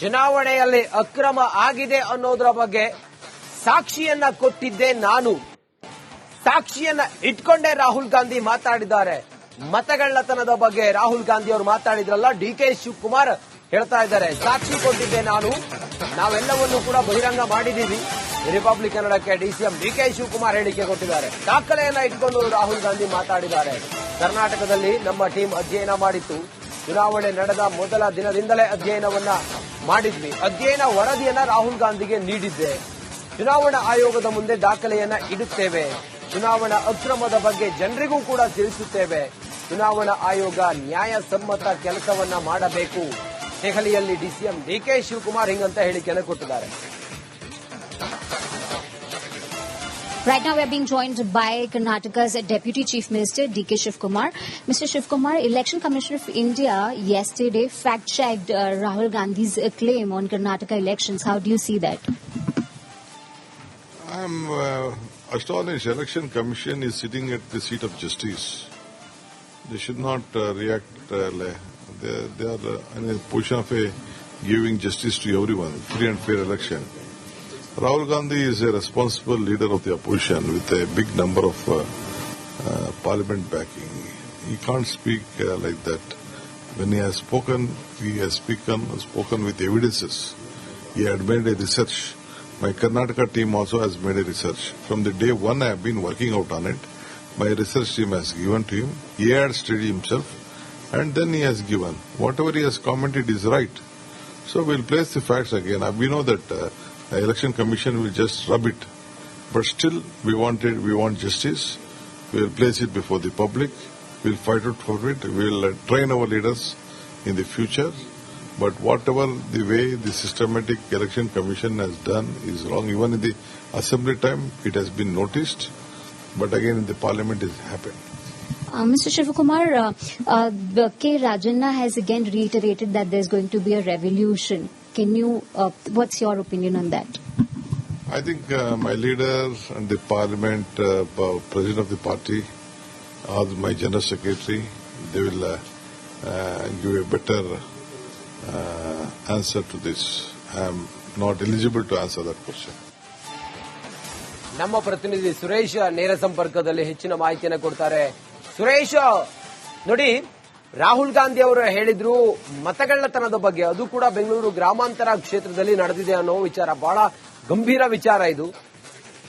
ಚುನಾವಣೆಯಲ್ಲಿ ಅಕ್ರಮ ಆಗಿದೆ ಅನ್ನೋದರ ಬಗ್ಗೆ ಸಾಕ್ಷಿಯನ್ನ ಕೊಟ್ಟಿದ್ದೆ ನಾನು. ಸಾಕ್ಷಿಯನ್ನ ಇಟ್ಕೊಂಡೇ ರಾಹುಲ್ ಗಾಂಧಿ ಮಾತಾಡಿದ್ದಾರೆ. ಮತಗಳ್ಳತನದ ಬಗ್ಗೆ ರಾಹುಲ್ ಗಾಂಧಿ ಅವರು ಮಾತಾಡಿದ್ರಲ್ಲ, ಡಿ ಕೆ ಶಿವಕುಮಾರ್ ಹೇಳ್ತಾ ಇದ್ದಾರೆ. ಸಾಕ್ಷಿ ಕೊಟ್ಟಿದ್ದೆ ನಾನು. ನಾವೆಲ್ಲವನ್ನೂ ಕೂಡ ಬಹಿರಂಗ ಮಾಡಿದ್ದೀವಿ. ರಿಪಬ್ಲಿಕ್ ಕನ್ನಡಕ್ಕೆ ಡಿಸಿಎಂ ಡಿ ಕೆ ಶಿವಕುಮಾರ್ ಹೇಳಿಕೆ ಕೊಟ್ಟಿದ್ದಾರೆ. ದಾಖಲೆಯನ್ನ ಇಟ್ಕೊಂಡು ರಾಹುಲ್ ಗಾಂಧಿ ಮಾತಾಡಿದ್ದಾರೆ. ಕರ್ನಾಟಕದಲ್ಲಿ ನಮ್ಮ ಟೀಮ್ ಅಧ್ಯಯನ ಮಾಡಿತ್ತು. ಚುನಾವಣೆ ನಡೆದ ಮೊದಲ ದಿನದಿಂದಲೇ ಅಧ್ಯಯನವನ್ನ ಮಾಡಿದ್ವಿ. ಅಧ್ಯಯನ ವರದಿಯನ್ನ ರಾಹುಲ್ ಗಾಂಧಿಗೆ ನೀಡಿದ್ದೆ. ಚುನಾವಣಾ ಆಯೋಗದ ಮುಂದೆ ದಾಖಲೆಯನ್ನ ಇಡುತ್ತೇವೆ. ಚುನಾವಣಾ ಅಕ್ರಮದ ಬಗ್ಗೆ ಜನರಿಗೂ ಕೂಡ ತಿಳಿಸುತ್ತೇವೆ. ಚುನಾವಣಾ ಆಯೋಗ ನ್ಯಾಯಸಮ್ಮತ ಕೆಲಸವನ್ನ ಮಾಡಬೇಕು. ದೆಹಲಿಯಲ್ಲಿ ಡಿಸಿಎಂ ಡಿಕೆ ಶಿವಕುಮಾರ್ ಹಿಂಗಂತ ಹೇಳಿಕೆಯನ್ನು ಕೊಟ್ಟಿದ್ದಾರೆ. Right now, we are being joined by Karnataka's Deputy Chief Minister D.K. Shivkumar. Mr. Shivkumar, Election Commission of India yesterday fact-checked uh, Rahul Gandhi's uh, claim on Karnataka elections. How do you see that? I'm uh, astonished. Election Commission is sitting at the seat of justice. They should not uh, react. Uh, they, they are uh, in a position of a giving justice to everyone, free and fair election. Rahul Gandhi is a responsible leader of the opposition with a big number of uh, uh, parliament backing. He can't speak uh, like that. When he has spoken, he has spoken, spoken with evidences. He had made a research. My Karnataka team also has made a research. From the day one I have been working out on it. My research team has given to him. He had studied himself and then he has given. Whatever he has commented is right. So we'll place the facts again. Uh, We know that uh, the election commission will just rub it. But still we want it, we want justice. We'll place it before the public. We'll fight out for it. We'll uh, train our leaders in the future. But whatever the way the systematic election commission has done is wrong. Even in the assembly time, it has been noticed. But again, in the parliament, it happened. Uh, Mr. Shivakumar, uh, uh, K. Rajanna has again reiterated that there's going to be a revolution. Can you, uh, what's your opinion on that? I think uh, my leader and the parliament, uh, president of the party, or my general secretary, they will uh, uh, give a better uh, answer to this. I am not eligible to answer that question. ನಮ್ಮ ಪ್ರತಿನಿಧಿ ಸುರೇಶ್ ನೇರ ಸಂಪರ್ಕದಲ್ಲಿ ಹೆಚ್ಚಿನ ಮಾಹಿತಿಯನ್ನು ಕೊಡ್ತಾರೆ ಸುರೇಶ್ ನೋಡಿ ರಾಹುಲ್ ಗಾಂಧಿ ಅವರು ಹೇಳಿದ್ರು, ಮತಗಳ್ಳತನದ ಬಗ್ಗೆ. ಅದು ಕೂಡ ಬೆಂಗಳೂರು ಗ್ರಾಮಾಂತರ ಕ್ಷೇತ್ರದಲ್ಲಿ ನಡೆದಿದೆ ಅನ್ನೋ ವಿಚಾರ. ಬಹಳ ಗಂಭೀರ ವಿಚಾರ ಇದು.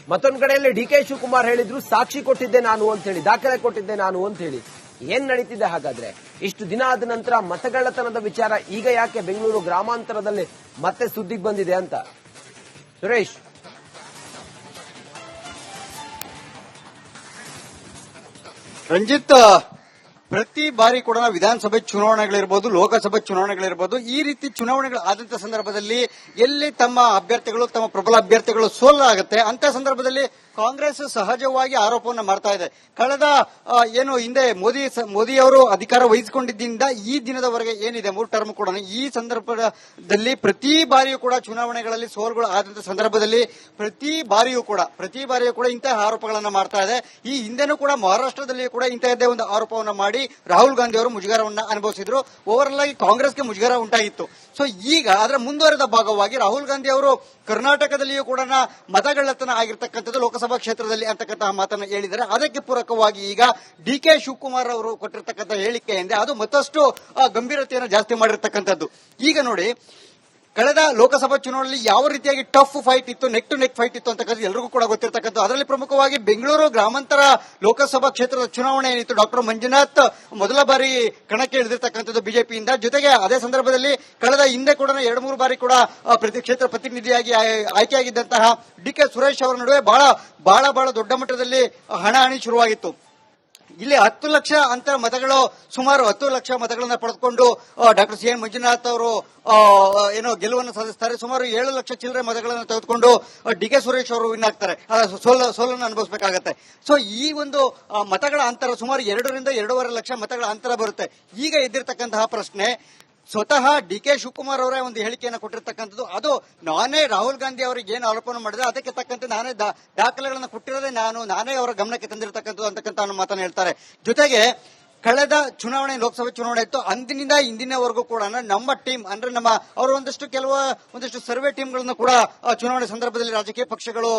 ಮತ್ತೊಂದು ಕಡೆಯಲ್ಲಿ ಡಿ ಕೆ ಶಿವಕುಮಾರ್ ಹೇಳಿದ್ರು, ಸಾಕ್ಷಿ ಕೊಟ್ಟಿದ್ದೆ ನಾನು ಅಂತ ಹೇಳಿ ದಾಖಲೆ ಕೊಟ್ಟಿದ್ದೆ ನಾನು ಅಂತ ಹೇಳಿ ಏನ್ ನಡೀತಿದೆ ಹಾಗಾದ್ರೆ? ಇಷ್ಟು ದಿನ ಆದ ನಂತರ ಮತಗಳ್ಳತನದ ವಿಚಾರ ಈಗ ಯಾಕೆ ಬೆಂಗಳೂರು ಗ್ರಾಮಾಂತರದಲ್ಲಿ ಮತ್ತೆ ಸುದ್ದಿಗೆ ಬಂದಿದೆ ಅಂತ? ಸುರೇಶ್. ರಂಜಿತ್ ಪ್ರತಿ ಬಾರಿ ಕೂಡ ವಿಧಾನಸಭೆ ಚುನಾವಣೆಗಳಿರ್ಬೋದು, ಲೋಕಸಭೆ ಚುನಾವಣೆಗಳಿರ್ಬೋದು, ಈ ರೀತಿ ಚುನಾವಣೆಗಳು ಆದಂತ ಸಂದರ್ಭದಲ್ಲಿ ಎಲ್ಲಿ ತಮ್ಮ ಅಭ್ಯರ್ಥಿಗಳು, ತಮ್ಮ ಪ್ರಬಲ ಅಭ್ಯರ್ಥಿಗಳು ಸೋಲಾಗುತ್ತೆ ಅಂತ ಸಂದರ್ಭದಲ್ಲಿ ಕಾಂಗ್ರೆಸ್ ಸಹಜವಾಗಿ ಆರೋಪವನ್ನು ಮಾಡ್ತಾ ಇದೆ. ಕಳೆದ ಏನು ಹಿಂದೆ ಮೋದಿ ಮೋದಿ ಅವರು ಅಧಿಕಾರ ವಹಿಸಿಕೊಂಡಿದ್ದರಿಂದ ಈ ದಿನದವರೆಗೆ ಏನಿದೆ? ಮೂರು ಟರ್ಮ್ ಕೂಡ. ಈ ಸಂದರ್ಭದಲ್ಲಿ ಪ್ರತಿ ಬಾರಿಯೂ ಕೂಡ ಚುನಾವಣೆಗಳಲ್ಲಿ ಸೋಲ್ಗಳು ಆದಂತ ಸಂದರ್ಭದಲ್ಲಿ ಪ್ರತಿ ಬಾರಿಯೂ ಕೂಡ, ಪ್ರತಿ ಬಾರಿಯೂ ಕೂಡ ಇಂತಹ ಆರೋಪಗಳನ್ನು ಮಾಡ್ತಾ ಇದೆ. ಈ ಹಿಂದೆನೂ ಕೂಡ ಮಹಾರಾಷ್ಟ್ರದಲ್ಲಿಯೂ ಕೂಡ ಇಂತಹದ್ದೇ ಒಂದು ಆರೋಪವನ್ನು ಮಾಡಿ ರಾಹುಲ್ ಗಾಂಧಿ ಅವರು ಮುಜುಗರವನ್ನ ಅನುಭವಿಸಿದ್ರು. ಓವರ್ ಆಗಿ ಕಾಂಗ್ರೆಸ್ಗೆ ಮುಜುಗರ ಉಂಟಾಗಿತ್ತು ಸೊ ಈಗ ಅದರ ಮುಂದುವರೆದ ಭಾಗವಾಗಿ ರಾಹುಲ್ ಗಾಂಧಿ ಅವರು ಕರ್ನಾಟಕದಲ್ಲಿಯೂ ಕೂಡ ಮತಗಳ್ಳತನ ಆಗಿರ್ತಕ್ಕಂಥದ್ದು ಲೋಕಸಭಾ ಕ್ಷೇತ್ರದಲ್ಲಿ ಅಂತಕ್ಕಂತಹ ಮಾತನ್ನ ಹೇಳಿದರೆ ಅದಕ್ಕೆ ಪೂರಕವಾಗಿ ಈಗ ಡಿ ಕೆ ಶಿವಕುಮಾರ್ ಅವರು ಕೊಟ್ಟಿರ್ತಕ್ಕಂಥ ಹೇಳಿಕೆಯಿಂದ ಅದು ಮತ್ತಷ್ಟು ಗಂಭೀರತೆಯನ್ನು ಜಾಸ್ತಿ ಮಾಡಿರ್ತಕ್ಕಂಥದ್ದು. ಈಗ ನೋಡಿ ಕಳೆದ ಲೋಕಸಭಾ ಚುನಾವಣೆಯಲ್ಲಿ ಯಾವ ರೀತಿಯಾಗಿ ಟಫ್ ಫೈಟ್ ಇತ್ತು ನೆಕ್ ಟು ನೆಕ್ ಫೈಟ್ ಇತ್ತು ಅಂತಕ್ಕಂಥ ಎಲ್ಲರಿಗೂ ಕೂಡ ಗೊತ್ತಿರತಕ್ಕಂಥ ಅದರಲ್ಲಿ ಪ್ರಮುಖವಾಗಿ ಬೆಂಗಳೂರು ಗ್ರಾಮಾಂತರ ಲೋಕಸಭಾ ಕ್ಷೇತ್ರದ ಚುನಾವಣೆ ಏನಿತ್ತು, ಡಾಕ್ಟರ್ ಮಂಜುನಾಥ್ ಮೊದಲ ಬಾರಿ ಕಣಕ್ಕೆ ಇಳಿದಿರ್ತಕ್ಕಂಥದ್ದು ಬಿಜೆಪಿಯಿಂದ. ಜೊತೆಗೆ ಅದೇ ಸಂದರ್ಭದಲ್ಲಿ ಕಳೆದ ಹಿಂದೆ ಕೂಡ ಎರಡು ಮೂರು ಬಾರಿ ಕೂಡ ಪ್ರತಿ ಕ್ಷೇತ್ರ ಪ್ರತಿನಿಧಿಯಾಗಿ ಆಯ್- ಆಯ್ಕೆಯಾಗಿದ್ದಂತಹ ಡಿ ಕೆ ಸುರೇಶ್ ಅವರ ನಡುವೆ ಬಹಳ ಬಹಳ ಬಹಳ ದೊಡ್ಡ ಮಟ್ಟದಲ್ಲಿ ಹಣಾಹಣಿ ಶುರುವಾಗಿತ್ತು. ಇಲ್ಲಿ ಹತ್ತು ಲಕ್ಷ ಅಂತರ ಮತಗಳು, ಸುಮಾರು ಹತ್ತು ಲಕ್ಷ ಮತಗಳನ್ನ ಪಡೆದುಕೊಂಡು ಡಾಕ್ಟರ್ ಸಿ ಎನ್ ಮಂಜುನಾಥ್ ಅವರು ಏನೋ ಗೆಲುವನ್ನು ಸಾಧಿಸ್ತಾರೆ. ಸುಮಾರು ಏಳು ಲಕ್ಷ ಚಿಲ್ಲರೆ ಮತಗಳನ್ನು ತೆಗೆದುಕೊಂಡು ಡಿ ಕೆ ಸುರೇಶ್ ಅವರು ವಿನ್ ಆಗ್ತಾರೆ. ಸೋಲ, ಸೋಲನ್ನು ಅನುಭವಿಸಬೇಕಾಗತ್ತೆ. ಸೊ ಈ ಒಂದು ಮತಗಳ ಅಂತರ ಸುಮಾರು ಎರಡರಿಂದ ಎರಡೂವರೆ ಲಕ್ಷ ಮತಗಳ ಅಂತರ ಬರುತ್ತೆ. ಈಗ ಎದ್ದಿರ್ತಕ್ಕಂತಹ ಪ್ರಶ್ನೆ ಸ್ವತಃ ಡಿ ಕೆ ಶಿವಕುಮಾರ್ ಅವರೇ ಒಂದು ಹೇಳಿಕೆಯನ್ನು ಕೊಟ್ಟಿರ್ತಕ್ಕಂಥದ್ದು. ಅದು ನಾನೇ ರಾಹುಲ್ ಗಾಂಧಿ ಅವರಿಗೆ ಏನು ಆರೋಪವನ್ನು ಮಾಡಿದೆ, ಅದಕ್ಕೆ ತಕ್ಕಂತೆ ನಾನೇ ದಾಖಲೆಗಳನ್ನು ಕೊಟ್ಟಿರೋದೇ ನಾನು, ನಾನೇ ಅವರ ಗಮನಕ್ಕೆ ತಂದಿರತಕ್ಕಂಥದ್ದು ಅಂತಕ್ಕಂಥ ಮಾತನ್ನು ಹೇಳ್ತಾರೆ. ಜೊತೆಗೆ ಕಳೆದ ಚುನಾವಣೆ, ಲೋಕಸಭೆ ಚುನಾವಣೆ ಇತ್ತು. ಅಂದಿನಿಂದ ಇಂದಿನವರೆಗೂ ಕೂಡ ನಮ್ಮ ಟೀಮ್, ಅಂದ್ರೆ ನಮ್ಮ ಅವರು ಒಂದಷ್ಟು ಕೆಲವು, ಒಂದಷ್ಟು ಸರ್ವೆ ಟೀಮ್ಗಳನ್ನು ಕೂಡ ಚುನಾವಣೆ ಸಂದರ್ಭದಲ್ಲಿ ರಾಜಕೀಯ ಪಕ್ಷಗಳು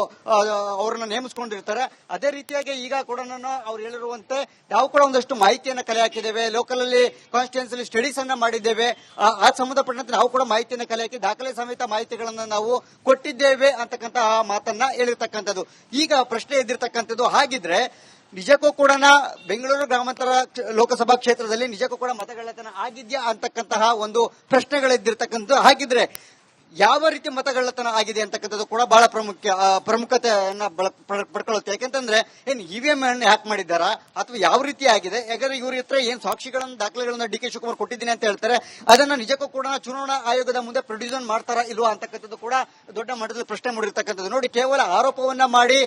ಅವರನ್ನು ನೇಮಿಸಿಕೊಂಡಿರ್ತಾರೆ. ಅದೇ ರೀತಿಯಾಗಿ ಈಗ ಕೂಡ ನಾನು ಅವ್ರು ಹೇಳಿರುವಂತೆ, ನಾವು ಕೂಡ ಒಂದಷ್ಟು ಮಾಹಿತಿಯನ್ನು ಕಲೆ ಹಾಕಿದ್ದೇವೆ. ಲೋಕಲ್ ಅಲ್ಲಿ ಕಾನ್ಸ್ಟಿಟ್ಯೂನ್ಸ್ ಅಲ್ಲಿ ಸ್ಟಡೀಸ್ ಅನ್ನ ಮಾಡಿದ್ದೇವೆ. ಆ ಸಂಬಂಧಪಟ್ಟಂತೆ ನಾವು ಕೂಡ ಮಾಹಿತಿಯನ್ನು ಕಲೆ ಹಾಕಿ, ದಾಖಲೆ ಸಮೇತ ಮಾಹಿತಿಗಳನ್ನು ನಾವು ಕೊಟ್ಟಿದ್ದೇವೆ ಅಂತಕ್ಕಂತಹ ಮಾತನ್ನ ಹೇಳಿರ್ತಕ್ಕಂಥದ್ದು. ಈಗ ಪ್ರಶ್ನೆ ಎದ್ದಿರ್ತಕ್ಕಂಥದ್ದು ಹಾಗಿದ್ರೆ ನಿಜಕ್ಕೂ ಕೂಡ ಬೆಂಗಳೂರು ಗ್ರಾಮಾಂತರ ಲೋಕಸಭಾ ಕ್ಷೇತ್ರದಲ್ಲಿ ನಿಜಕ್ಕೂ ಕೂಡ ಮತಗಳ್ಳತನ ಆಗಿದ್ಯಾ ಅಂತಕ್ಕಂತಹ ಒಂದು ಪ್ರಶ್ನೆಗಳಿದ್ದಿರ್ತಕ್ಕಂಥದ್ದು ಹಾಗಿದ್ರೆ ಯಾವ ರೀತಿ ಮತಗಳ್ಳತನ ಆಗಿದೆ ಅಂತಕ್ಕಂಥದ್ದು ಕೂಡ ಬಹಳ ಪ್ರಮುಖ ಪ್ರಮುಖತೆಯನ್ನ ಪಡ್ಕೊಳ್ಳುತ್ತೆ ಪಡ್- ಪಡ್ಕೊಳ್ಳುತ್ತೆ ಯಾಕೆಂತಂದ್ರೆ, ಏನ್ ಇವಿಎಂ ಅನ್ನು ಹ್ಯಾಕ್ ಮಾಡಿದ್ದಾರೆ? ಅಥವಾ ಯಾವ ರೀತಿ ಆಗಿದೆ? ಯಾಕಂದ್ರೆ ಇವ್ರ ಹತ್ರ ಏನ್ ಸಾಕ್ಷಿಗಳನ್ನ, ದಾಖಲೆಗಳನ್ನ ಡಿ ಕೆ ಶಿವಕುಮಾರ್ ಕೊಟ್ಟಿದ್ದೀನಿ ಅಂತ ಹೇಳ್ತಾರೆ. ಅದನ್ನ ನಿಜಕ್ಕೂ ಕೂಡ ಚುನಾವಣಾ ಆಯೋಗದ ಮುಂದೆ ಪ್ರೊಡ್ಯೂಸನ್ ಮಾಡ್ತಾರಾ ಇಲ್ವಾ ಅಂತಕ್ಕಂಥದ್ದು ಕೂಡ ದೊಡ್ಡ ಮಟ್ಟದಲ್ಲಿ ಪ್ರಶ್ನೆ ಮಾಡಿರ್ತಕ್ಕಂಥದ್ದು. ನೋಡಿ, ಕೇವಲ ಆರೋಪವನ್ನ ಮಾಡಿ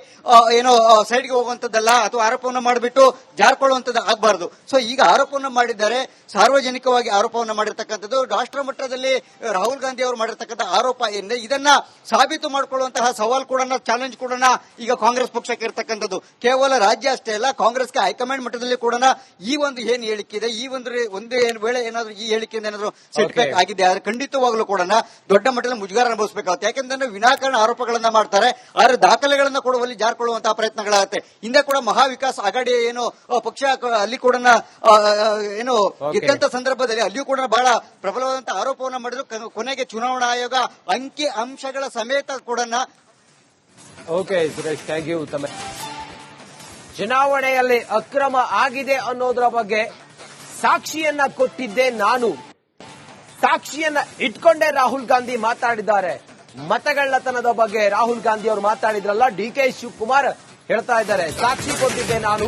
ಏನು ಏನೋ ಸೈಡ್ಗೆ ಹೋಗುವಂತದ್ದಲ್ಲ ಅಥವಾ ಆರೋಪವನ್ನ ಮಾಡಿಬಿಟ್ಟು ಜಾರ್ಕೊಳ್ಳುವಂತದ್ದು ಆಗಬಾರದು. ಸೊ, ಈಗ ಆರೋಪವನ್ನ ಮಾಡಿದ್ದಾರೆ, ಸಾರ್ವಜನಿಕವಾಗಿ ಆರೋಪವನ್ನ ಮಾಡಿರ್ತಕ್ಕಂಥದ್ದು ರಾಷ್ಟ್ರ ಮಟ್ಟದಲ್ಲಿ ರಾಹುಲ್ ಗಾಂಧಿ ಅವರು ಮಾಡಿರ್ತಕ್ಕಂಥ ಆರೋಪ ಏನಿದೆ ಇದನ್ನ ಸಾಬೀತು ಮಾಡಿಕೊಳ್ಳುವಂತಹ ಸವಾಲ್ ಕೂಡ ಚಾಲೆಂಜ್ ಕೂಡ ಈಗ ಕಾಂಗ್ರೆಸ್ ಪಕ್ಷಕ್ಕೆ ಇರತಕ್ಕಂಥದ್ದು. ಕೇವಲ ರಾಜ್ಯ ಅಷ್ಟೇ ಅಲ್ಲ ಕಾಂಗ್ರೆಸ್ಗೆ ಹೈಕಮಾಂಡ್ ಮಟ್ಟದಲ್ಲಿ ಕೂಡ ಈ ಒಂದು ಏನ್ ಹೇಳಿಕೆ ಇದೆ ಈ ಒಂದು ಒಂದೇ ಏನ್ ವೇಳೆ ಏನಾದ್ರು ಈ ಹೇಳಿಕೆಯಿಂದ ಏನಾದ್ರು ಸೆಟ್ಬ್ಯಾಕ್ ಆಗಿದೆ ಆದ್ರೆ ಖಂಡಿತವಾಗ್ಲೂ ಕೂಡ ದೊಡ್ಡ ಮಟ್ಟದಲ್ಲಿ ಮುಜುಗಾರ ಅನುಭವಿಸಬೇಕಾಗುತ್ತೆ. ಯಾಕೆಂದ್ರೆ ವಿನಾಕಾರಣ ಆರೋಪಗಳನ್ನ ಮಾಡ್ತಾರೆ ಆದ್ರೆ ದಾಖಲೆಗಳನ್ನ ಕೊಡುವಲ್ಲಿ ಜಾರ್ಕೊಳ್ಳುವಂತಹ ಪ್ರಯತ್ನಗಳಾಗುತ್ತೆ. ಹಿಂದೆ ಕೂಡ ಮಹಾವಿಕಾಸ್ ಅಘಾಡಿ ಏನು ಪಕ್ಷ ಅಲ್ಲಿ ಕೂಡ ಏನು ಗೆದ್ದಂತ ಸಂದರ್ಭದಲ್ಲಿ ಅಲ್ಲಿಯೂ ಕೂಡ ಬಹಳ ಪ್ರಬಲವಾದಂತಹ ಆರೋಪವನ್ನ ಮಾಡಿದ್ರು. ಕೊನೆಗೆ ಚುನಾವಣಾ ಆಯೋಗ ಅಂಕಿ ಅಂಶಗಳ ಸಮೇತ ಕೂಡ ಓಕೆ ಸುರೇಶ್ ಥ್ಯಾಂಕ್ ಯು ಉತ್ತಮ ಚುನಾವಣೆಯಲ್ಲಿ ಅಕ್ರಮ ಆಗಿದೆ ಅನ್ನೋದ್ರ ಬಗ್ಗೆ ಸಾಕ್ಷಿಯನ್ನ ಕೊಟ್ಟಿದ್ದೆ ನಾನು. ಸಾಕ್ಷಿಯನ್ನ ಇಟ್ಕೊಂಡೇ ರಾಹುಲ್ ಗಾಂಧಿ ಮಾತಾಡಿದ್ದಾರೆ. ಮತಗಳ್ಳತನದ ಬಗ್ಗೆ ರಾಹುಲ್ ಗಾಂಧಿ ಅವರು ಮಾತಾಡಿದ್ರಲ್ಲ, ಡಿ ಕೆ ಶಿವಕುಮಾರ್ ಹೇಳ್ತಾ ಇದ್ದಾರೆ. ಸಾಕ್ಷಿ ಕೊಟ್ಟಿದ್ದೆ ನಾನು.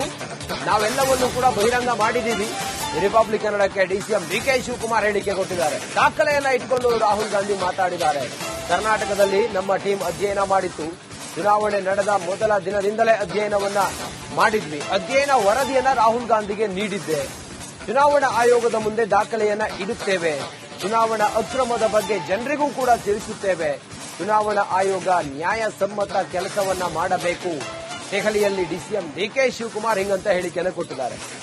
ನಾವೆಲ್ಲವನ್ನೂ ಕೂಡ ಬಹಿರಂಗ ಮಾಡಿದ್ದೀವಿ. ರಿಪಬ್ಲಿಕ್ ಕನ್ನಡಕ್ಕೆ ಡಿಸಿಎಂ ಡಿ ಕೆ ಶಿವಕುಮಾರ್ ಹೇಳಿಕೆ ಕೊಟ್ಟಿದ್ದಾರೆ. ದಾಖಲೆಯನ್ನ ಇಟ್ಕೊಂಡು ರಾಹುಲ್ ಗಾಂಧಿ ಮಾತಾಡಿದ್ದಾರೆ. ಕರ್ನಾಟಕದಲ್ಲಿ ನಮ್ಮ ಟೀಮ್ ಅಧ್ಯಯನ ಮಾಡಿತ್ತು. ಚುನಾವಣೆ ನಡೆದ ಮೊದಲ ದಿನದಿಂದಲೇ ಅಧ್ಯಯನವನ್ನ ಮಾಡಿದ್ವಿ. ಅಧ್ಯಯನ ವರದಿಯನ್ನ ರಾಹುಲ್ ಗಾಂಧಿಗೆ ನೀಡಿದ್ದೆ. ಚುನಾವಣಾ ಆಯೋಗದ ಮುಂದೆ ದಾಖಲೆಯನ್ನ ಇಡುತ್ತೇವೆ. ಚುನಾವಣಾ ಅಕ್ರಮದ ಬಗ್ಗೆ ಜನರಿಗೂ ಕೂಡ ತಿಳಿಸುತ್ತೇವೆ. ಚುನಾವಣಾ ಆಯೋಗ ನ್ಯಾಯಸಮ್ಮತ ಕೆಲಸವನ್ನ ಮಾಡಬೇಕು. ದೆಹಲಿಯಲ್ಲಿ ಡಿಸಿಎಂ ಡಿಕೆ ಶಿವಕುಮಾರ್ ಹಿಂಗಂತ ಹೇಳಿಕೆಯನ್ನು ಕೊಟ್ಟಿದ್ದಾರೆ.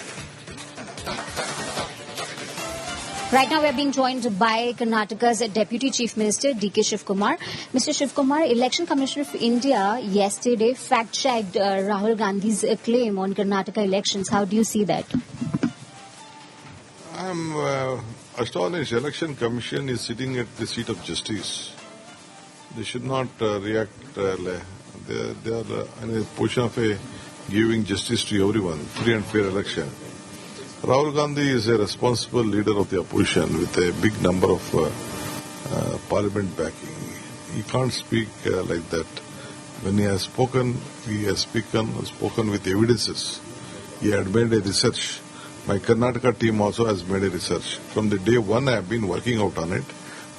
Right now, we are being joined by Karnataka's Deputy Chief Minister D.K. Shivkumar. Mr. Shivkumar, Election Commission of India yesterday fact-checked uh, Rahul Gandhi's uh, claim on Karnataka elections. How do you see that? I'm uh, astonished. Election Commission is sitting at the seat of justice. They should not uh, react. Uh, they, they are uh, in a position of a giving justice to everyone, free and fair election. Rahul Gandhi is a responsible leader of the opposition with a big number of uh, uh, parliament backing. He can't speak uh, like that. When he has spoken, he has spoken, spoken with evidences. He had made a research. My Karnataka team also has made a research. From the day one I have been working out on it.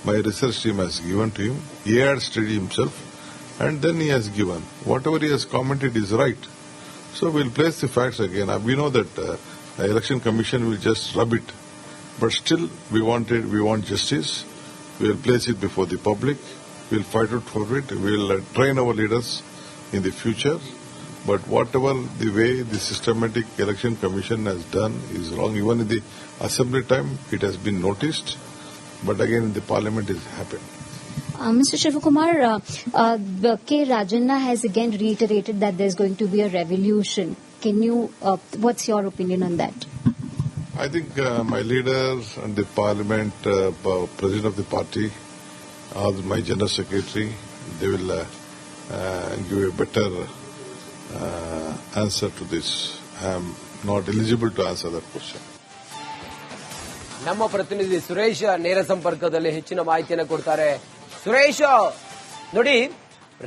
My research team has given to him. He had studied himself and then he has given. Whatever he has commented is right. So we'll place the facts again. Uh, We know that uh, the election commission will just rub it. But still we want it, we want justice. We'll place it before the public. We'll fight out for it. We'll uh, train our leaders in the future. But whatever the way the systematic election commission has done is wrong. Even in the assembly time, it has been noticed. But again, in the parliament, it happened. Uh, Mr. Shivakumar, uh, uh, K. Rajanna has again reiterated that there's going to be a revolution. Can you, uh, what's your opinion on that? I think uh, my leader and the parliament, uh, president of the party, or my general secretary, they will uh, uh, give a better uh, answer to this. I am not eligible to answer that question. ನಮ್ಮ ಪ್ರತಿನಿಧಿ ಸುರೇಶ್ ನೇರ ಸಂಪರ್ಕದಲ್ಲಿ ಹೆಚ್ಚಿನ ಮಾಹಿತಿಯನ್ನು ಕೊಡ್ತಾರೆ ಸುರೇಶ್ ನೋಡಿ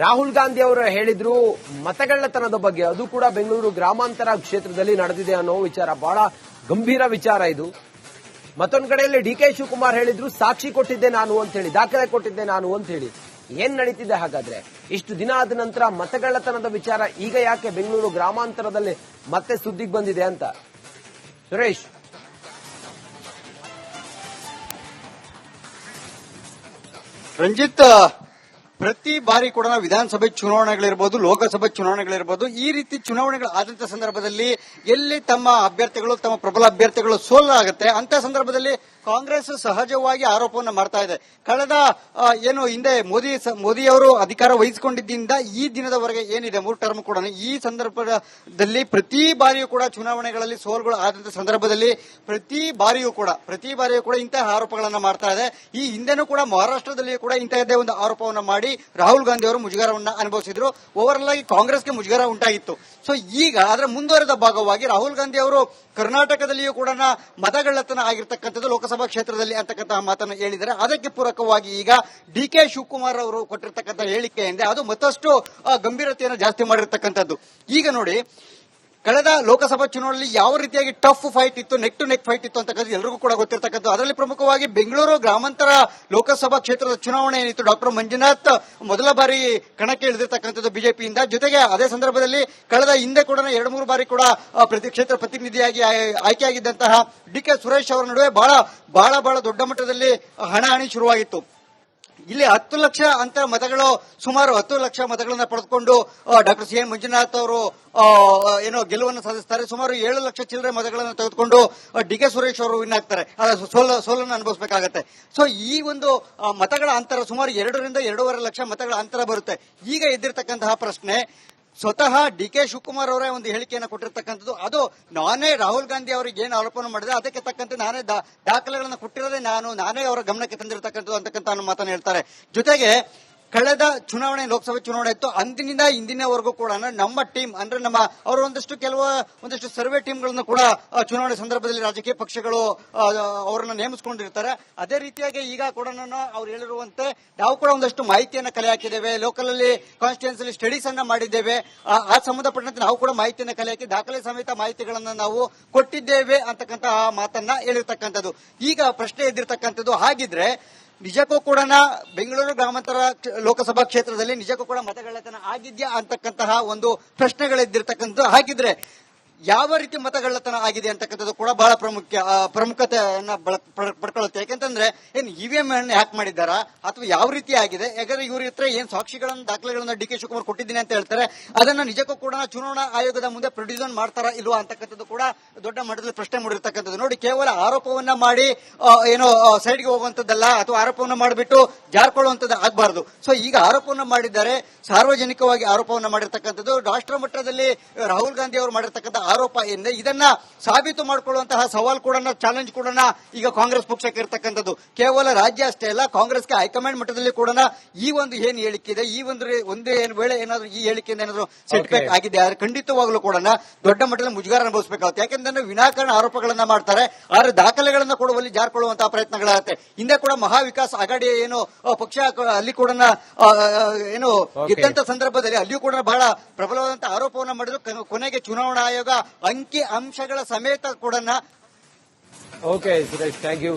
ರಾಹುಲ್ ಗಾಂಧಿ ಅವರು ಹೇಳಿದ್ರು ಮತಗಳ್ಳತನದ ಬಗ್ಗೆ. ಅದು ಕೂಡ ಬೆಂಗಳೂರು ಗ್ರಾಮಾಂತರ ಕ್ಷೇತ್ರದಲ್ಲಿ ನಡೆದಿದೆ ಅನ್ನೋ ವಿಚಾರ. ಬಹಳ ಗಂಭೀರ ವಿಚಾರ ಇದು. ಮತ್ತೊಂದು ಕಡೆಯಲ್ಲಿ ಡಿ ಕೆ ಶಿವಕುಮಾರ್ ಹೇಳಿದ್ರು, ಸಾಕ್ಷಿ ಕೊಟ್ಟಿದ್ದೆ ನಾನು ಅಂತ ಹೇಳಿ ದಾಖಲೆ ಕೊಟ್ಟಿದ್ದೆ ನಾನು ಅಂತ ಹೇಳಿ ಏನ್ ನಡೀತಿದೆ ಹಾಗಾದ್ರೆ? ಇಷ್ಟು ದಿನ ಆದ ನಂತರ ಮತಗಳ್ಳತನದ ವಿಚಾರ ಈಗ ಯಾಕೆ ಬೆಂಗಳೂರು ಗ್ರಾಮಾಂತರದಲ್ಲಿ ಮತ್ತೆ ಸುದ್ದಿಗೆ ಬಂದಿದೆ ಅಂತ? ಸುರೇಶ್. ರಂಜಿತ್ ಪ್ರತಿ ಬಾರಿ ಕೂಡ ನಾವು ವಿಧಾನಸಭೆ ಚುನಾವಣೆಗಳಿರ್ಬೋದು, ಲೋಕಸಭೆ ಚುನಾವಣೆಗಳಿರ್ಬೋದು, ಈ ರೀತಿ ಚುನಾವಣೆಗಳು ಆದಂತ ಸಂದರ್ಭದಲ್ಲಿ ಎಲ್ಲಿ ತಮ್ಮ ಅಭ್ಯರ್ಥಿಗಳು, ತಮ್ಮ ಪ್ರಬಲ ಅಭ್ಯರ್ಥಿಗಳು ಸೋಲಾಗುತ್ತೆ ಅಂತ ಸಂದರ್ಭದಲ್ಲಿ ಕಾಂಗ್ರೆಸ್ ಸಹಜವಾಗಿ ಆರೋಪವನ್ನು ಮಾಡ್ತಾ ಇದೆ. ಕಳೆದ ಏನು ಹಿಂದೆ ಮೋದಿ ಮೋದಿಯವರು ಅಧಿಕಾರ ವಹಿಸಿಕೊಂಡಿದ್ದರಿಂದ ಈ ದಿನದವರೆಗೆ ಏನಿದೆ? ಮೂರು ಟರ್ಮ್ ಕೂಡ. ಈ ಸಂದರ್ಭದಲ್ಲಿ ಪ್ರತಿ ಬಾರಿಯೂ ಕೂಡ ಚುನಾವಣೆಗಳಲ್ಲಿ ಸೋಲ್ಗಳು ಆದಂತ ಸಂದರ್ಭದಲ್ಲಿ ಪ್ರತಿ ಬಾರಿಯೂ ಕೂಡ, ಪ್ರತಿ ಬಾರಿಯೂ ಕೂಡ ಇಂತಹ ಆರೋಪಗಳನ್ನು ಮಾಡ್ತಾ ಇದೆ. ಈ ಹಿಂದೆನೂ ಕೂಡ ಮಹಾರಾಷ್ಟ್ರದಲ್ಲಿಯೂ ಕೂಡ ಇಂತಹದ್ದೇ ಒಂದು ಆರೋಪವನ್ನು ಮಾಡಿ ರಾಹುಲ್ ಗಾಂಧಿ ಅವರು ಮುಜುಗರವನ್ನು ಅನುಭವಿಸಿದ್ರು. ಓವರ್ ಆಗಿ ಕಾಂಗ್ರೆಸ್ಗೆ ಮುಜುಗರ ಉಂಟಾಗಿತ್ತು. ಸೊ ಈಗ ಅದರ ಮುಂದುವರೆದ ಭಾಗವಾಗಿ ರಾಹುಲ್ ಗಾಂಧಿ ಅವರು ಕರ್ನಾಟಕದಲ್ಲಿಯೂ ಕೂಡ ಮತಗಳ್ಳತನ ಆಗಿರ್ತಕ್ಕಂಥದ್ದು ಲೋಕಸಭಾ ಕ್ಷೇತ್ರದಲ್ಲಿ ಅಂತಕ್ಕಂತಹ ಮಾತನ್ನು ಹೇಳಿದರೆ ಅದಕ್ಕೆ ಪೂರಕವಾಗಿ ಈಗ ಡಿ ಕೆ ಶಿವಕುಮಾರ್ ಅವರು ಕೊಟ್ಟಿರ್ತಕ್ಕಂಥ ಹೇಳಿಕೆಯಿಂದ ಅದು ಮತ್ತಷ್ಟು ಗಂಭೀರತೆಯನ್ನು ಜಾಸ್ತಿ ಮಾಡಿರ್ತಕ್ಕಂಥದ್ದು. ಈಗ ನೋಡಿ ಕಳೆದ ಲೋಕಸಭಾ ಚುನಾವಣೆಯಲ್ಲಿ ಯಾವ ರೀತಿಯಾಗಿ ಟಫ್ ಫೈಟ್ ಇತ್ತು ನೆಕ್ ಟು ನೆಕ್ ಫೈಟ್ ಇತ್ತು ಅಂತಕ್ಕಂಥದ್ದು ಎಲ್ಲರಿಗೂ ಕೂಡ ಗೊತ್ತಿರ್ತಕ್ಕಂಥದ್ದು. ಅದರಲ್ಲಿ ಪ್ರಮುಖವಾಗಿ ಬೆಂಗಳೂರು ಗ್ರಾಮಾಂತರ ಲೋಕಸಭಾ ಕ್ಷೇತ್ರದ ಚುನಾವಣೆ ಏನಿತ್ತು, ಡಾಕ್ಟರ್ ಮಂಜುನಾಥ್ ಮೊದಲ ಬಾರಿ ಕಣಕ್ಕೆ ಇಳಿದಿರ್ತಕ್ಕಂಥದ್ದು ಬಿಜೆಪಿಯಿಂದ. ಜೊತೆಗೆ ಅದೇ ಸಂದರ್ಭದಲ್ಲಿ ಕಳೆದ ಹಿಂದೆ ಕೂಡ ಎರಡು ಮೂರು ಬಾರಿ ಕೂಡ ಪ್ರತಿ ಕ್ಷೇತ್ರ ಪ್ರತಿನಿಧಿಯಾಗಿ ಆಯ್- ಆಯ್ಕೆಯಾಗಿದ್ದಂತಹ ಡಿ ಕೆ ಸುರೇಶ್ ಅವರ ನಡುವೆ ಬಹಳ ಬಹಳ ಬಹಳ ದೊಡ್ಡ ಮಟ್ಟದಲ್ಲಿ ಹಣಾಹಣಿ ಶುರುವಾಗಿತ್ತು. ಇಲ್ಲಿ ಹತ್ತು ಲಕ್ಷ ಅಂತ ಮತಗಳು, ಸುಮಾರು ಹತ್ತು ಲಕ್ಷ ಮತಗಳನ್ನ ಪಡೆದುಕೊಂಡು ಡಾಕ್ಟರ್ ಸಿ ಎಂ ಮಂಜುನಾಥ್ ಅವರು ಏನೋ ಗೆಲುವನ್ನು ಸಾಧಿಸ್ತಾರೆ. ಸುಮಾರು ಏಳು ಲಕ್ಷ ಚಿಲ್ಲರೆ ಮತಗಳನ್ನು ತೆಗೆದುಕೊಂಡು ಡಿ ಕೆ ಸುರೇಶ್ ಅವರು ವಿನ್ ಆಗ್ತಾರೆ. ಸೋಲ, ಸೋಲನ್ನು ಅನುಭವಿಸಬೇಕಾಗತ್ತೆ. ಸೊ ಈ ಒಂದು ಮತಗಳ ಅಂತರ ಸುಮಾರು ಎರಡರಿಂದ ಎರಡೂವರೆ ಲಕ್ಷ ಮತಗಳ ಅಂತರ ಬರುತ್ತೆ. ಈಗ ಎದ್ದಿರ್ತಕ್ಕಂತಹ ಪ್ರಶ್ನೆ ಸ್ವತಃ ಡಿ ಕೆ ಶಿವಕುಮಾರ್ ಅವರೇ ಒಂದು ಹೇಳಿಕೆಯನ್ನು ಕೊಟ್ಟಿರ್ತಕ್ಕಂಥದ್ದು. ಅದು ನಾನೇ ರಾಹುಲ್ ಗಾಂಧಿ ಅವರಿಗೆ ಏನು ಆರೋಪನ ಮಾಡಿದೆ, ಅದಕ್ಕೆ ತಕ್ಕಂತೆ ನಾನೇ ದಾಖಲೆಗಳನ್ನು ಕೊಟ್ಟಿರೋದೇ ನಾನು, ನಾನೇ ಅವರ ಗಮನಕ್ಕೆ ತಂದಿರತಕ್ಕಂಥದ್ದು ಅಂತಕ್ಕಂಥ ಮಾತನ್ನು ಹೇಳ್ತಾರೆ. ಜೊತೆಗೆ ಕಳೆದ ಚುನಾವಣೆ, ಲೋಕಸಭೆ ಚುನಾವಣೆ ಇತ್ತು. ಅಂದಿನಿಂದ ಇಂದಿನವರೆಗೂ ಕೂಡ ನಮ್ಮ ಟೀಮ್, ಅಂದ್ರೆ ನಮ್ಮ ಅವರು ಒಂದಷ್ಟು ಕೆಲವು, ಒಂದಷ್ಟು ಸರ್ವೆ ಟೀಮ್ಗಳನ್ನು ಕೂಡ ಚುನಾವಣೆ ಸಂದರ್ಭದಲ್ಲಿ ರಾಜಕೀಯ ಪಕ್ಷಗಳು ಅವರನ್ನು ನೇಮಿಸಿಕೊಂಡಿರ್ತಾರೆ. ಅದೇ ರೀತಿಯಾಗಿ ಈಗ ಕೂಡ ಅವ್ರು ಹೇಳಿರುವಂತೆ, ನಾವು ಕೂಡ ಒಂದಷ್ಟು ಮಾಹಿತಿಯನ್ನು ಕಲೆ ಹಾಕಿದ್ದೇವೆ. ಲೋಕಲ್ ಅಲ್ಲಿ ಕಾನ್ಸ್ಟಿಟ್ಯೂನ್ಸ್ ಸ್ಟಡೀಸ್ ಅನ್ನ ಮಾಡಿದ್ದೇವೆ. ಆ ಆ ಸಂಬಂಧಪಟ್ಟಂತೆ ನಾವು ಕೂಡ ಮಾಹಿತಿಯನ್ನು ಕಲೆ ಹಾಕಿ, ದಾಖಲೆ ಸಮೇತ ಮಾಹಿತಿಗಳನ್ನು ನಾವು ಕೊಟ್ಟಿದ್ದೇವೆ ಅಂತಕ್ಕಂತಹ ಮಾತನ್ನ ಹೇಳಿರ್ತಕ್ಕಂಥದ್ದು. ಈಗ ಪ್ರಶ್ನೆ ಎದ್ದಿರ್ತಕ್ಕಂಥದ್ದು ಹಾಗಿದ್ರೆ ನಿಜಕ್ಕೂ ಕೂಡ ಬೆಂಗಳೂರು ಗ್ರಾಮಾಂತರ ಲೋಕಸಭಾ ಕ್ಷೇತ್ರದಲ್ಲಿ ನಿಜಕ್ಕೂ ಕೂಡ ಮತಗಳ್ಳತನ ಆಗಿದ್ಯಾ ಅಂತಕ್ಕಂತಹ ಒಂದು ಪ್ರಶ್ನೆಗಳಿದ್ದಿರ್ತಕ್ಕಂಥದ್ದು ಹಾಗಿದ್ರೆ ಯಾವ ರೀತಿ ಮತಗಳ್ಳತನ ಆಗಿದೆ ಅಂತಕ್ಕಂಥದ್ದು ಕೂಡ ಬಹಳ ಪ್ರಮುಖ ಪ್ರಮುಖತೆಯನ್ನ ಪಡ್ಕೊಳ್ಳುತ್ತೆ. ಯಾಕಂತಂದ್ರೆ, ಏನ್ ಇವಿಎಂ ಅನ್ನು ಹ್ಯಾಕ್ ಮಾಡಿದ್ದಾರೆ? ಅಥವಾ ಯಾವ ರೀತಿ ಆಗಿದೆ? ಯಾಕಂದ್ರೆ ಇವ್ರ ಹತ್ರ ಏನ್ ಸಾಕ್ಷಿಗಳನ್ನು, ದಾಖಲೆಗಳನ್ನ ಡಿ ಕೆ ಶಿವಕುಮಾರ್ ಕೊಟ್ಟಿದ್ದೀನಿ ಅಂತ ಹೇಳ್ತಾರೆ. ಅದನ್ನ ನಿಜಕ್ಕೂ ಕೂಡ ಚುನಾವಣಾ ಆಯೋಗದ ಮುಂದೆ ಪ್ರೊಡ್ಯೂಸನ್ ಮಾಡ್ತಾರಾ ಇಲ್ವಾ ಅಂತಕ್ಕಂಥದ್ದು ಕೂಡ ದೊಡ್ಡ ಮಟ್ಟದಲ್ಲಿ ಪ್ರಶ್ನೆ ಮೂಡಿರ್ತಕ್ಕಂಥದ್ದು. ನೋಡಿ, ಕೇವಲ ಆರೋಪವನ್ನ ಮಾಡಿ ಏನು ಏನೋ ಸೈಡ್ಗೆ ಹೋಗುವಂತದ್ದಲ್ಲ ಅಥವಾ ಆರೋಪವನ್ನ ಮಾಡಿಬಿಟ್ಟು ಜಾರ್ಕೊಳ್ಳುವಂತದ್ದು ಆಗಬಾರದು. ಸೊ, ಈಗ ಆರೋಪವನ್ನ ಮಾಡಿದ್ದಾರೆ, ಸಾರ್ವಜನಿಕವಾಗಿ ಆರೋಪವನ್ನ ಮಾಡಿರ್ತಕ್ಕಂಥದ್ದು, ರಾಷ್ಟ್ರ ಮಟ್ಟದಲ್ಲಿ ರಾಹುಲ್ ಗಾಂಧಿ ಅವರು ಮಾಡಿರ್ತಕ್ಕಂಥ ಆರೋಪ ಏನಿದೆ ಇದನ್ನ ಸಾಬೀತು ಮಾಡಿಕೊಳ್ಳುವಂತಹ ಸವಾಲ್ ಕೂಡ ಚಾಲೆಂಜ್ ಕೂಡ ಈಗ ಕಾಂಗ್ರೆಸ್ ಪಕ್ಷಕ್ಕೆ ಇರ್ತಕ್ಕಂಥದ್ದು. ಕೇವಲ ರಾಜ್ಯ ಅಷ್ಟೇ ಅಲ್ಲ ಕಾಂಗ್ರೆಸ್ಗೆ ಹೈಕಮಾಂಡ್ ಮಟ್ಟದಲ್ಲಿ ಕೂಡ ಈ ಒಂದು ಏನ್ ಹೇಳಿಕೆ ಇದೆ ಈ ಒಂದು ಒಂದೇ ಏನು ವೇಳೆ ಏನಾದ್ರು ಈ ಹೇಳಿಕೆಯಿಂದ ಏನಾದ್ರು ಸೆಟ್ ಬ್ಯಾಕ್ ಆಗಿದೆ ಆದ್ರೆ ಖಂಡಿತವಾಗ್ಲೂ ಕೂಡ ದೊಡ್ಡ ಮಟ್ಟದಲ್ಲಿ ಮುಜುಗಾರ ಅನುಭವಿಸಬೇಕಾಗುತ್ತೆ. ಯಾಕೆಂದ್ರೆ ವಿನಾಕಾರಣ ಆರೋಪಗಳನ್ನ ಮಾಡ್ತಾರೆ ಆದ್ರೆ ದಾಖಲೆಗಳನ್ನ ಕೊಡುವಲ್ಲಿ ಜಾರ್ಕೊಳ್ಳುವಂತಹ ಪ್ರಯತ್ನಗಳಾಗುತ್ತೆ. ಹಿಂದೆ ಕೂಡ ಮಹಾವಿಕಾಸ್ ಅಗಾಡಿ ಏನು ಪಕ್ಷ ಅಲ್ಲಿ ಕೂಡ ಏನು ಗೆದ್ದಂತ ಸಂದರ್ಭದಲ್ಲಿ ಅಲ್ಲಿಯೂ ಕೂಡ ಬಹಳ ಪ್ರಬಲವಾದಂತಹ ಆರೋಪವನ್ನ ಮಾಡಿದ್ರು. ಕೊನೆಗೆ ಚುನಾವಣಾ ಆಯೋಗ ಅಂಕಿ ಅಂಶಗಳ ಸಮೇತ ಕೂಡ ಓಕೆ ಸುರೇಶ್ ಥ್ಯಾಂಕ್ ಯು